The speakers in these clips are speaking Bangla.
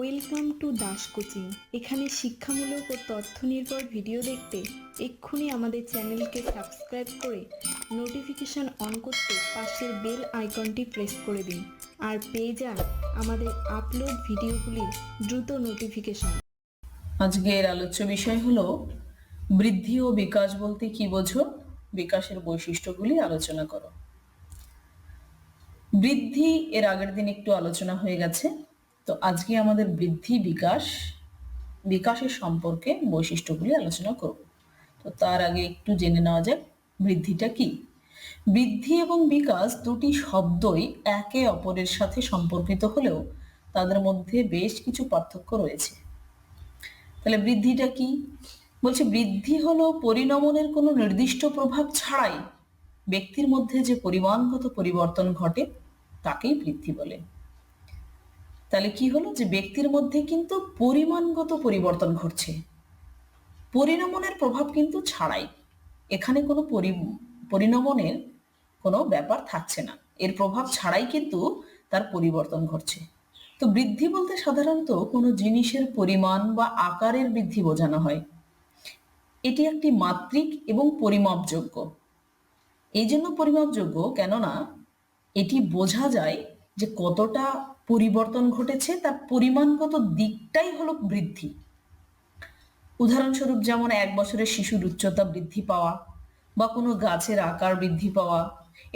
ওয়েলকাম টু দাস কোচিং এখানে শিক্ষামূলক ও তথ্য নির্ভর ভিডিও দেখতে এক্ষুনি আমাদের চ্যানেলকে সাবস্ক্রাইব করে নোটিফিকেশন অন করতে পাশের বেল আইকনটি প্রেস করে দিন আর পেয়ে যান আমাদের আপলোড ভিডিওগুলির দ্রুত নোটিফিকেশন। আজকের আলোচ্য বিষয় হলো, বৃদ্ধি ও বিকাশ বলতে কি বোঝো? বিকাশের বৈশিষ্ট্যগুলি আলোচনা করো। বৃদ্ধি এর আগের দিন একটু আলোচনা হয়ে গেছে। তো আজকে আমাদের বৃদ্ধি বিকাশ, বিকাশের সম্পর্কে বৈশিষ্ট্যগুলি আলোচনা করব। তো তার আগে একটু জেনে নেওয়া যাক বৃদ্ধিটা কি। বৃদ্ধি এবং বিকাশ দুটি শব্দই একে অপরের সাথে সম্পর্কিত হলেও তাদের মধ্যে বেশ কিছু পার্থক্য রয়েছে। তাহলে বৃদ্ধিটা কি? বলছে বৃদ্ধি হলো পরিণমনের কোনো নির্দিষ্ট প্রভাব ছাড়াই ব্যক্তির মধ্যে যে পরিমাণগত পরিবর্তন ঘটে, তাকেই বৃদ্ধি বলে। তাহলে কি হলো যে ব্যক্তির মধ্যে কিন্তু পরিমাণগত পরিবর্তন ঘটছে। পরিণমনের প্রভাব কিন্তু ছাড়াই। এখানে কোনো পরি- পরিণমনের কোনো ব্যাপার থাকছে না। এর প্রভাব ছাড়াই কিন্তু তার পরিবর্তন ঘটছে। তো বৃদ্ধি বলতে সাধারণত কোনো জিনিসের পরিমাণ বা আকারের বৃদ্ধি বোঝানো হয়। এটি একটি মাত্রিক এবং পরিমাপযোগ্য। এই জন্য পরিমাপযোগ্য কেননা এটি বোঝা যায় যে কতটা পরিবর্তন ঘটেছে, তার পরিমাণগত দিকটাই হলো বৃদ্ধি। উদাহরণস্বরূপ যেমন এক বছরের শিশুর উচ্চতা বৃদ্ধি পাওয়া বা কোনো গাছের আকার বৃদ্ধি পাওয়া,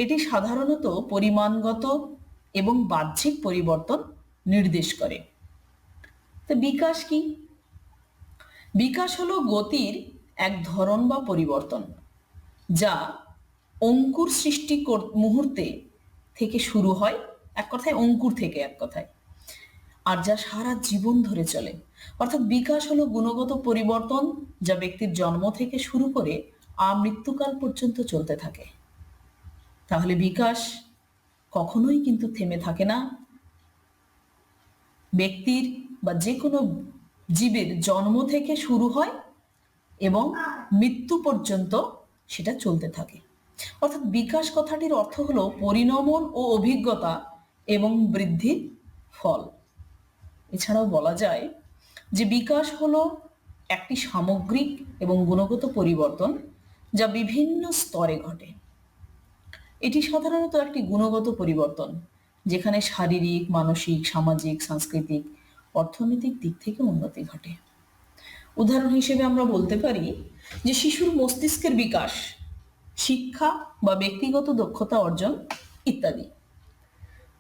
এটি সাধারণত পরিমাণগত এবং বাহ্যিক পরিবর্তন নির্দেশ করে। তো বিকাশ কি? বিকাশ হলো গতির এক ধরন বা পরিবর্তন, যা অঙ্কুর সৃষ্টি মুহূর্তে থেকে শুরু হয় এক কথায় অঙ্কুর থেকে এক কথায়। আর যা সারা জীবন ধরে চলে। অর্থাৎ বিকাশ হলো গুণগত পরিবর্তন যা ব্যক্তির জন্ম থেকে শুরু করে আমৃত্যুকাল পর্যন্ত চলতে থাকে। তাহলে বিকাশ কখনোই কিন্তু থেমে থাকে না। ব্যক্তির বা যে কোনো জীবের জন্ম থেকে শুরু হয় এবং মৃত্যু পর্যন্ত সেটা চলতে থাকে। অর্থাৎ বিকাশ কথাটির অর্থ হলো পরিণমন ও অভিজ্ঞতা এবং বৃদ্ধির ফল। এছাড়াও বলা যায় যে বিকাশ হলো একটি সামগ্রিক এবং গুণগত পরিবর্তন যা বিভিন্ন স্তরে ঘটে। এটি সাধারণত একটি গুণগত পরিবর্তন, যেখানে শারীরিক, মানসিক, সামাজিক, সাংস্কৃতিক, অর্থনৈতিক দিক থেকে উন্নতি ঘটে। উদাহরণ হিসেবে আমরা বলতে পারি যে শিশুর মস্তিষ্কের বিকাশ, শিক্ষা বা ব্যক্তিগত দক্ষতা অর্জন ইত্যাদি।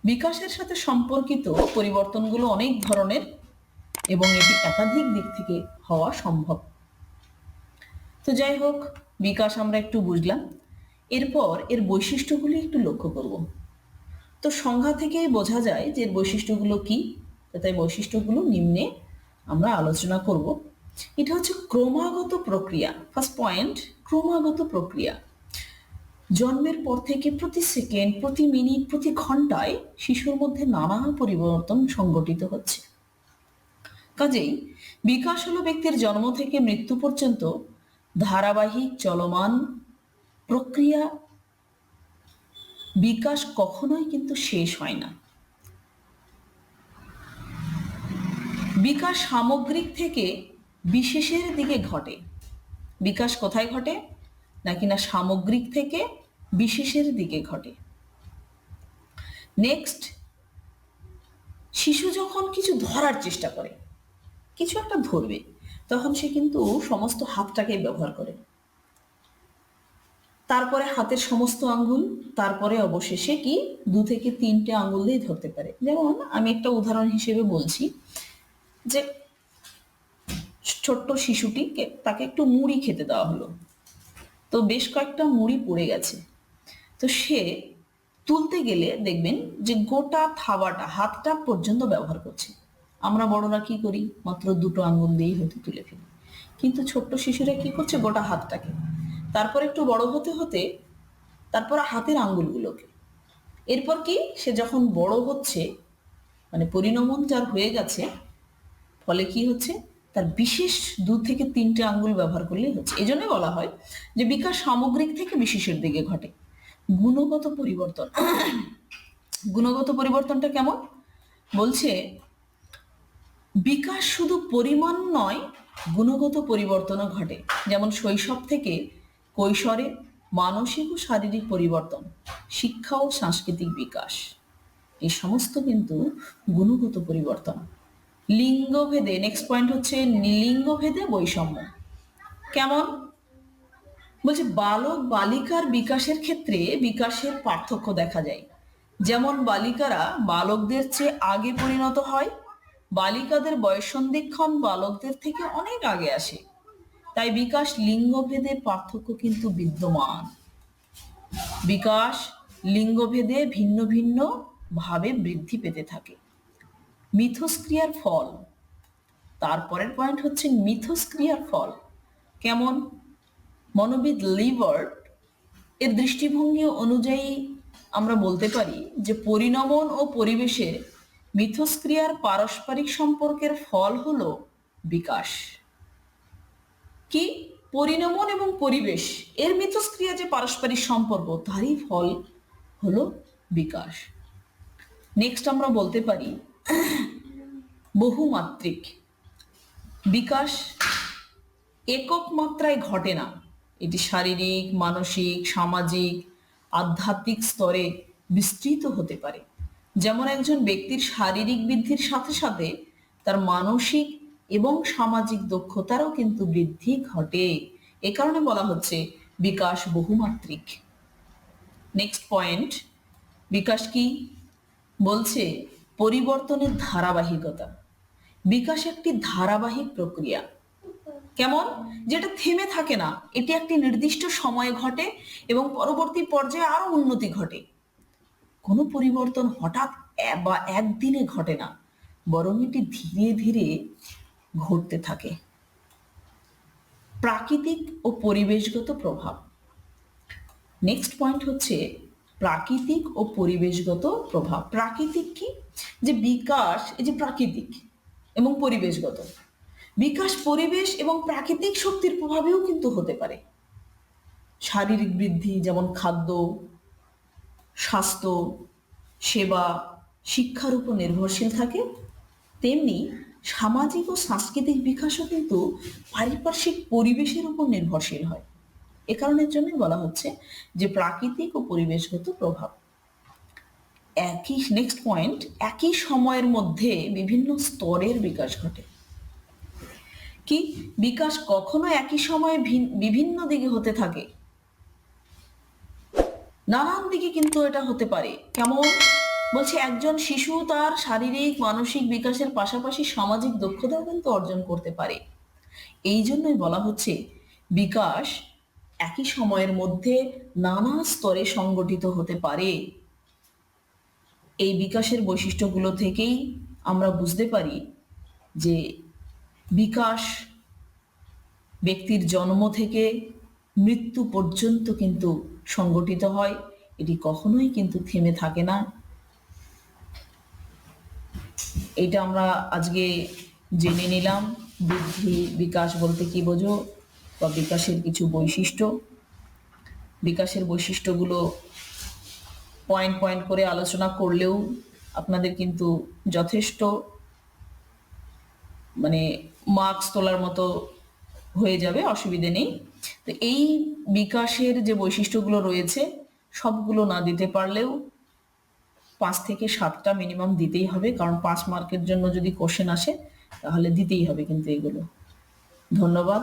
বিকাশের সাথে সম্পর্কিত পরিবর্তনগুলো অনেক ধরনের এবং এটি একাধিক দিক থেকে হওয়া সম্ভব। তো যাই হোক, বিকাশ আমরা একটু বুঝলাম। এরপর এর বৈশিষ্ট্যগুলি একটু লক্ষ্য করব। তো সংজ্ঞা থেকে বোঝা যায় যে বৈশিষ্ট্যগুলো কি তাই বৈশিষ্ট্যগুলো নিম্নে আমরা আলোচনা করব। এটা হচ্ছে ক্রমাগত প্রক্রিয়া ফার্স্ট পয়েন্ট ক্রমাগত প্রক্রিয়া। জন্মের পর থেকে প্রতি সেকেন্ড প্রতি মিনিট প্রতি ঘন্টায় শিশুর মধ্যে নানা পরিবর্তন সংঘটিত হচ্ছে। কাজেই বিকাশ হলো ব্যক্তির জন্ম থেকে মৃত্যু পর্যন্ত ধারাবাহিক চলমান প্রক্রিয়া বিকাশ কখনোই কিন্তু শেষ হয় না। বিকাশ সামগ্রিক থেকে বিশেষের দিকে ঘটে। বিকাশ কোথায় ঘটে? নাকি না সামগ্রিক থেকে বিশেষের দিকে ঘটে? নেক্সট শিশু যখন কিছু ধরার চেষ্টা করে, কিছু একটা ধরবে, তখন সে কিন্তু সমস্ত হাতটাকে ব্যবহার করে। তারপরে হাতের সমস্ত আঙ্গুল, তারপরে অবশেষে কি দু থেকে তিনটে আঙ্গুল দিয়ে ধরতে পারে। যেমন আমি একটা উদাহরণ হিসেবে বলছি যে ছোট্ট শিশুটিকে তাকে একটু মুড়ি খেতে দেওয়া হলো। তো বেশ কয়েকটা মুড়ি পড়ে গেছে। তো সে তুলতে গেলে দেখবেন যে গোটা থাবাটা হাতটা পর্যন্ত ব্যবহার করছে। আমরা বড়রা কি করি? মাত্র দুটো আঙ্গুল দিয়েই হয়তো তুলে ফেলি। কিন্তু ছোট্ট শিশুরা কি করছে? গোটা হাতটাকে। তারপর একটু বড় হতে হতে তারপর হাতের আঙ্গুলগুলোকে। এরপর কি? সে যখন বড় হচ্ছে মানে পরিণমন যার হয়ে গেছে, ফলে কি হচ্ছে? তার বিশেষ দু থেকে তিনটে আঙ্গুল ব্যবহার করলেই হচ্ছে। এই জন্যই বলা হয় যে বিকাশ সামগ্রিক থেকে বিশেষের দিকে ঘটে। গুণগত পরিবর্তন। গুণগত পরিবর্তনটা কেমন? বলছে, বিকাশ শুধু পরিমাণ নয়, গুণগত পরিবর্তনও ঘটে। যেমন শৈশব থেকে কৈশোরে মানসিক ও শারীরিক পরিবর্তন, শিক্ষা ও সাংস্কৃতিক বিকাশ। এই সমস্ত কিন্তু গুণগত পরিবর্তন। লিঙ্গভেদে নেক্সট পয়েন্ট হচ্ছে লিঙ্গভেদে বৈষম্য। কেমন? বলছে বালক বালিকার বিকাশের ক্ষেত্রে বিকাশের পার্থক্য দেখা যায়। যেমন বালিকারা বালকদের চেয়ে আগে পরিণত হয়, বালিকাদের বয়সন্ধিক্ষণ বালকদের থেকে অনেক আগে আসে। তাই বিকাশ লিঙ্গভেদে পার্থক্য কিন্তু বিদ্যমান। বিকাশ লিঙ্গভেদে ভিন্ন ভিন্ন ভাবে বৃদ্ধি পেতে থাকে। মিথস্ক্রিয়ার ফল। তারপরের পয়েন্ট হচ্ছে মিথস্ক্রিয়ার ফল। কেমন? মনোবিদ লিভার্ট এর দৃষ্টিভঙ্গি অনুযায়ী আমরা বলতে পারি যে পরিণমন ও পরিবেশের মিথস্ক্রিয়ার পারস্পরিক সম্পর্কের ফল হল বিকাশ। কি? পরিণমন এবং পরিবেশ, এর মিথস্ক্রিয়া যে পারস্পরিক সম্পর্ক, তারই ফল হলো বিকাশ। নেক্সট আমরা বলতে পারি বহুমাত্রিক। বিকাশ একক মাত্রায় ঘটে না। এটি শারীরিক, মানসিক, সামাজিক, আধ্যাত্মিক স্তরে বিস্তৃত হতে পারে। যেমন একজন ব্যক্তির শারীরিক বৃদ্ধির সাথে সাথে তার মানসিক এবং সামাজিক দক্ষতারও কিন্তু বৃদ্ধি ঘটে। এ কারণে বলা হচ্ছে বিকাশ বহুমাত্রিক। নেক্সট পয়েন্ট বিকাশ কি? বলছে পরিবর্তনের ধারাবাহিকতা। বিকাশ একটি ধারাবাহিক প্রক্রিয়া। কেমন? যেটা থেমে থাকে না। এটি একটি নির্দিষ্ট সময়ে ঘটে এবং পরবর্তী পর্যায়ে আরও উন্নতি ঘটে। কোনো পরিবর্তন হঠাৎ বা একদিনে ঘটে না, বরং এটি ধীরে ধীরে ঘটতে থাকে। প্রাকৃতিক ও পরিবেশগত প্রভাব। নেক্সট পয়েন্ট হচ্ছে প্রাকৃতিক ও পরিবেশগত প্রভাব। প্রাকৃতিক কি? যে বিকাশ, এই যে প্রাকৃতিক এবং পরিবেশগত। বিকাশ, পরিবেশ এবং প্রাকৃতিক শক্তির প্রভাবেও কিন্তু হতে পারে। শারীরিক বৃদ্ধি যেমন খাদ্য, স্বাস্থ্য, সেবা, শিক্ষার উপর নির্ভরশীল থাকে, তেমনি সামাজিক ও সাংস্কৃতিক বিকাশও কিন্তু পারিপার্শ্বিক পরিবেশের উপর নির্ভরশীল হয়। এ কারণের জন্য বলা হচ্ছে যে প্রাকৃতিক ও পরিবেশগত প্রভাব। একই নেক্সট পয়েন্ট একই সময়ের মধ্যে বিভিন্ন স্তরের বিকাশ ঘটে। কি? বিকাশ কখনো একই সময়ে বিভিন্ন দিকে হতে থাকে। নানান দিকে কিন্তু এটা হতে পারে। কেমন? বলছে একজন শিশু তার শারীরিক, মানসিক বিকাশের পাশাপাশি সামাজিক দক্ষতাও কিন্তু অর্জন করতে পারে। এই জন্যই বলা হচ্ছে বিকাশ একই সময়ের মধ্যে নানা স্তরে সংগঠিত হতে পারে। এই বিকাশের বৈশিষ্ট্যগুলো থেকেই আমরা বুঝতে পারি যে বিকাশ ব্যক্তির জন্ম থেকে মৃত্যু পর্যন্ত কিন্তু সংগঠিত হয়, এটি কখনোই কিন্তু থেমে থাকে না। এটা আমরা আজকে জেনে নিলাম, বৃদ্ধি বিকাশ বলতে কি বোঝো? বা বিকাশের কিছু বৈশিষ্ট্য। বিকাশের বৈশিষ্ট্যগুলো পয়েন্ট পয়েন্ট করে আলোচনা করলেও আপনাদের কিন্তু যথেষ্ট মানে মার্কস তোলার মতো হয়ে যাবে, অসুবিধে নেই। তো এই বিকাশের যে বৈশিষ্ট্যগুলো রয়েছে, সবগুলো না দিতে পারলেও পাঁচ থেকে সাতটা মিনিমাম দিতেই হবে, কারণ পাঁচ মার্কের জন্য যদি কোশ্চেন আসে, তাহলে দিতেই হবে কিন্তু এগুলো। ধন্যবাদ।